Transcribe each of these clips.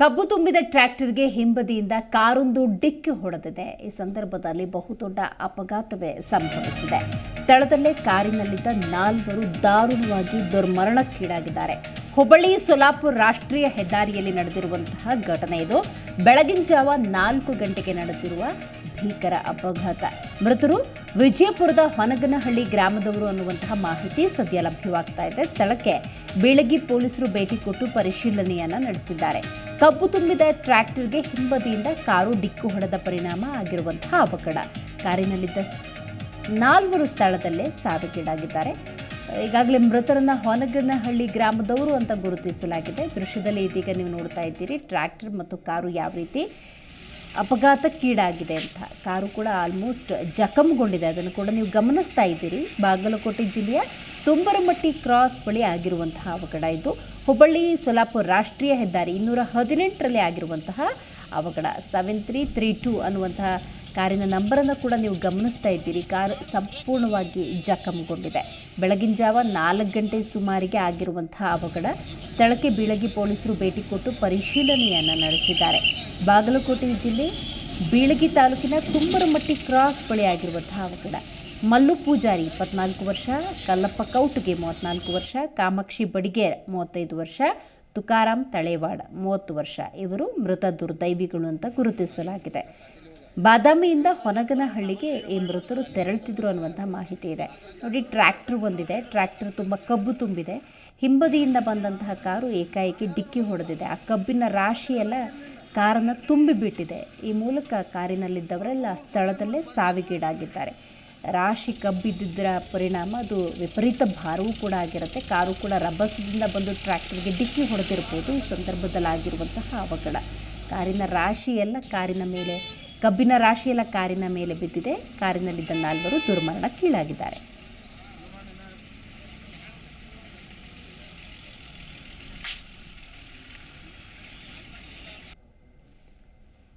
ಕಬ್ಬು ತುಂಬಿದ ಟ್ರ್ಯಾಕ್ಟರ್ಗೆ ಹಿಂಬದಿಯಿಂದ ಕಾರೊಂದು ಡಿಕ್ಕಿ ಹೊಡೆದಿದೆ. ಈ ಸಂದರ್ಭದಲ್ಲಿ ಬಹುದೊಡ್ಡ ಅಪಘಾತವೇ ಸಂಭವಿಸಿದೆ. ಸ್ಥಳದಲ್ಲೇ ಕಾರಿನಲ್ಲಿದ್ದ ನಾಲ್ವರು ದಾರುಣವಾಗಿ ದುರ್ಮರಣಕ್ಕೀಡಾಗಿದ್ದಾರೆ. ಹುಬ್ಬಳ್ಳಿ ಸೊಲಾಪುರ ರಾಷ್ಟ್ರೀಯ ಹೆದ್ದಾರಿಯಲ್ಲಿ ನಡೆದಿರುವಂತಹ ಘಟನೆ ಇದು. ಬೆಳಗಿನ ಜಾವ ನಾಲ್ಕು ಗಂಟೆಗೆ ನಡೆದಿರುವ ಭೀಕರ ಅಪಘಾತ. ಮೃತರು ವಿಜಯಪುರದ ಹೊನಗನಹಳ್ಳಿ ಗ್ರಾಮದವರು ಅನ್ನುವಂತಹ ಮಾಹಿತಿ ಸದ್ಯ ಲಭ್ಯವಾಗ್ತಾ ಇದೆ. ಸ್ಥಳಕ್ಕೆ ಬೀಳಗಿ ಪೊಲೀಸರು ಭೇಟಿ ಕೊಟ್ಟು ಪರಿಶೀಲನೆಯನ್ನ ನಡೆಸಿದ್ದಾರೆ. ಕಬ್ಬು ತುಂಬಿದ ಟ್ರ್ಯಾಕ್ಟರ್ಗೆ ಹಿಂಬದಿಯಿಂದ ಕಾರು ಡಿಕ್ಕು ಹೊಡೆದ ಪರಿಣಾಮ ಆಗಿರುವಂತಹ ಅವಘಡ. ಕಾರಿನಲ್ಲಿದ್ದ ನಾಲ್ವರು ಸ್ಥಳದಲ್ಲೇ ಸಾವಿಗೀಡಾಗಿದ್ದಾರೆ ಈಗಾಗಲೇ ಮೃತರನ್ನ ಹೊನಗನಹಳ್ಳಿ ಗ್ರಾಮದವರು ಅಂತ ಗುರುತಿಸಲಾಗಿದೆ. ದೃಶ್ಯದಲ್ಲಿ ಇದೀಗ ನೀವು ನೋಡ್ತಾ ಇದ್ದೀರಿ, ಟ್ರ್ಯಾಕ್ಟರ್ ಮತ್ತು ಕಾರು ಯಾವ ರೀತಿ ಅಪಘಾತಕ್ಕೀಡಾಗಿದೆ ಅಂತ. ಕಾರು ಕೂಡ ಆಲ್ಮೋಸ್ಟ್ ಜಖಂಗೊಂಡಿದೆ. ಅದನ್ನು ಕೂಡ ನೀವು ಗಮನಿಸ್ತಾ ಇದ್ದೀರಿ. ಬಾಗಲಕೋಟೆ ಜಿಲ್ಲೆಯ ತುಂಬರಮಟ್ಟಿ ಕ್ರಾಸ್ ಬಳಿ ಆಗಿರುವಂತಹ ಅವಘಡ ಇದು. ಹುಬ್ಬಳ್ಳಿ ಸೊಲಾಪುರ ರಾಷ್ಟ್ರೀಯ ಹೆದ್ದಾರಿ ಇನ್ನೂರ ಹದಿನೆಂಟರಲ್ಲಿ ಆಗಿರುವಂತಹ ಅವಘಡ. ಸೆವೆನ್ ತ್ರೀ ತ್ರೀ ಟೂ ಅನ್ನುವಂತಹ ಕಾರಿನ ನಂಬರನ್ನು ಕೂಡ ನೀವು ಗಮನಿಸ್ತಾ ಇದ್ದೀರಿ. ಕಾರ್ ಸಂಪೂರ್ಣವಾಗಿ ಜಖಂಗೊಂಡಿದೆ. ಬೆಳಗಿನ ಜಾವ ನಾಲ್ಕು ಗಂಟೆ ಸುಮಾರಿಗೆ ಆಗಿರುವಂತಹ ಅವಘಡ. ಸ್ಥಳಕ್ಕೆ ಬೀಳಗಿ ಪೊಲೀಸರು ಭೇಟಿ ಕೊಟ್ಟು ಪರಿಶೀಲನೆಯನ್ನು ನಡೆಸಿದ್ದಾರೆ. ಬಾಗಲಕೋಟೆ ಜಿಲ್ಲೆ ಬೀಳಗಿ ತಾಲೂಕಿನ ತುಂಬರಮಟ್ಟಿ ಕ್ರಾಸ್ ಬಳಿ ಆಗಿರುವಂತಹ ಅವಘಡ. ಮಲ್ಲು ಪೂಜಾರಿ ಇಪ್ಪತ್ನಾಲ್ಕು ವರ್ಷ, ಕಲ್ಲಪ್ಪ ಕೌಟ್ಗೆ ಮೂವತ್ನಾಲ್ಕು ವರ್ಷ, ಕಾಮಾಕ್ಷಿ ಬಡಿಗೇರ್ ಮೂವತ್ತೈದು ವರ್ಷ, ತುಕಾರಾಮ್ ತಳೇವಾಡ ಮೂವತ್ತು ವರ್ಷ. ಇವರು ಮೃತ ದುರ್ದೈವಿಗಳು ಅಂತ ಗುರುತಿಸಲಾಗಿದೆ. ಬಾದಾಮಿಯಿಂದ ಹೊನಗನಹಳ್ಳಿಗೆ ಈ ಮೃತರು ತೆರಳ್ತಿದ್ರು ಅನ್ನುವಂಥ ಮಾಹಿತಿ ಇದೆ. ನೋಡಿ, ಟ್ರ್ಯಾಕ್ಟರ್ ಬಂದಿದೆ. ಟ್ರ್ಯಾಕ್ಟರ್ ತುಂಬ ಕಬ್ಬು ತುಂಬಿದೆ. ಹಿಂಬದಿಯಿಂದ ಬಂದಂತಹ ಕಾರು ಏಕಾಏಕಿ ಡಿಕ್ಕಿ ಹೊಡೆದಿದೆ. ಆ ಕಬ್ಬಿನ ರಾಶಿಯೆಲ್ಲ ಕಾರನ್ನು ತುಂಬಿಬಿಟ್ಟಿದೆ ಈ ಮೂಲಕ ಕಾರಿನಲ್ಲಿದ್ದವರೆಲ್ಲ ಸ್ಥಳದಲ್ಲೇ ಸಾವಿಗೀಡಾಗಿದ್ದಾರೆ. ರಾಶಿ ಕಬ್ಬಿದ್ದಿದ್ದರ ಪರಿಣಾಮ ಅದು ವಿಪರೀತ ಭಾರವೂ ಕೂಡ ಆಗಿರುತ್ತೆ. ಕಾರು ಕೂಡ ರಭಸದಿಂದ ಬಂದು ಟ್ರ್ಯಾಕ್ಟರ್ಗೆ ಡಿಕ್ಕಿ ಹೊಡೆದಿರ್ಬೋದು. ಈ ಸಂದರ್ಭದಲ್ಲಾಗಿರುವಂತಹ ಅವಘಡ. ಕಾರಿನ ರಾಶಿಯೆಲ್ಲ ಕಾರಿನ ಮೇಲೆ ಕಬ್ಬಿನ ರಾಶಿಯಲ್ಲ ಕಾರಿನ ಮೇಲೆ ಬಿದ್ದಿದೆ. ಕಾರಿನಲ್ಲಿದ್ದ ನಾಲ್ವರು ದುರ್ಮರಣಕ್ಕೀಡಾಗಿದ್ದಾರೆ.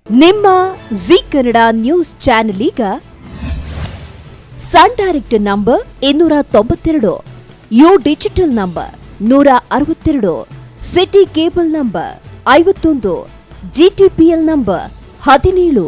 ನಿಮ್ಮ ಜಿ ಕನ್ನಡ ನ್ಯೂಸ್ ಚಾನೆಲ್ ಈಗ ಸನ್ ಡೈರೆಕ್ಟ್ ನಂಬರ್ ಇನ್ನೂರ ತೊಂಬತ್ತೆರಡು, ಯು ಡಿಜಿಟಲ್ ನಂಬರ್ ನೂರ ಅರವತ್ತೆರಡು, ಸಿಟಿ ಕೇಬಲ್ ನಂಬರ್ ಐವತ್ತೊಂದು ಜಿಟಿಪಿಎಲ್ ನಂಬರ್ ಹದಿನೇಳು.